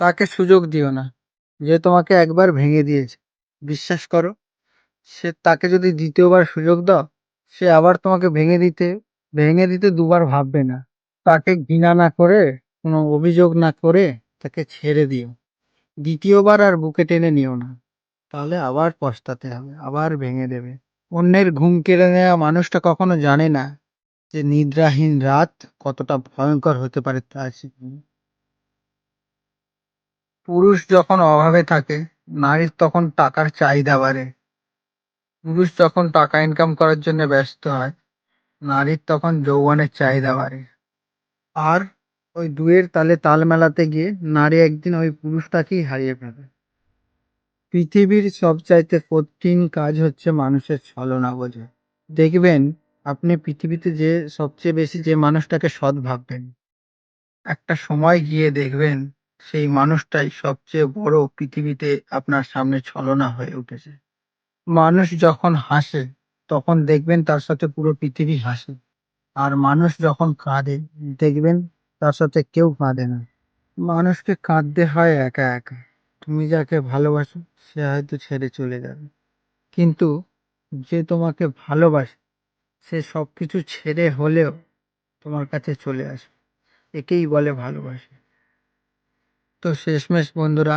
তাকে সুযোগ দিও না। যে তোমাকে একবার ভেঙে দিয়েছে। বিশ্বাস করো, সে তাকে যদি দ্বিতীয়বার সুযোগ দাও, সে আবার তোমাকে ভেঙে দিতে ভেঙে দিতে দুবার ভাববে না। তাকে ঘৃণা না করে, কোনো অভিযোগ না করে তাকে ছেড়ে দিও। দ্বিতীয়বার আর বুকে টেনে নিও না। তাহলে আবার পস্তাতে হবে, আবার ভেঙে দেবে। অন্যের ঘুম কেড়ে নেওয়া মানুষটা কখনো জানে না যে নিদ্রাহীন রাত কতটা ভয়ঙ্কর হতে পারে তার। পুরুষ যখন অভাবে থাকে, নারীর তখন টাকার চাহিদা বাড়ে। পুরুষ যখন টাকা ইনকাম করার জন্য ব্যস্ত হয়, নারীর তখন যৌবনের চাহিদা বাড়ে। আর ওই দুয়ের তালে তাল মেলাতে গিয়ে নারী একদিন ওই পুরুষটাকেই হারিয়ে ফেলে। পৃথিবীর সবচাইতে কঠিন কাজ হচ্ছে মানুষের ছলনা বোঝা। দেখবেন, আপনি পৃথিবীতে যে সবচেয়ে বেশি যে মানুষটাকে সৎ ভাববেন, একটা সময় গিয়ে দেখবেন সেই মানুষটাই সবচেয়ে বড় পৃথিবীতে আপনার সামনে ছলনা হয়ে উঠেছে। মানুষ যখন হাসে, তখন দেখবেন তার সাথে পুরো পৃথিবী হাসে। আর মানুষ যখন কাঁদে, দেখবেন তার সাথে কেউ কাঁদে না। মানুষকে কাঁদতে হয় একা একা। তুমি যাকে ভালোবাসো, সে হয়তো ছেড়ে চলে যাবে। কিন্তু যে তোমাকে ভালোবাসে, সে সব কিছু ছেড়ে হলেও তোমার কাছে চলে আসে। একেই বলে ভালোবাসে। তো শেষমেশ বন্ধুরা,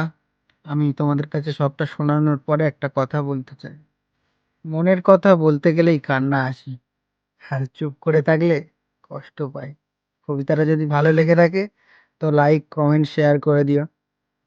আমি তোমাদের কাছে সবটা শোনানোর পরে একটা কথা বলতে চাই। মনের কথা বলতে গেলেই কান্না আসে। আর চুপ করে থাকলে কষ্ট পাই কবিতাটা যদি ভালো লেগে থাকে, তো লাইক কমেন্ট শেয়ার করে দিও।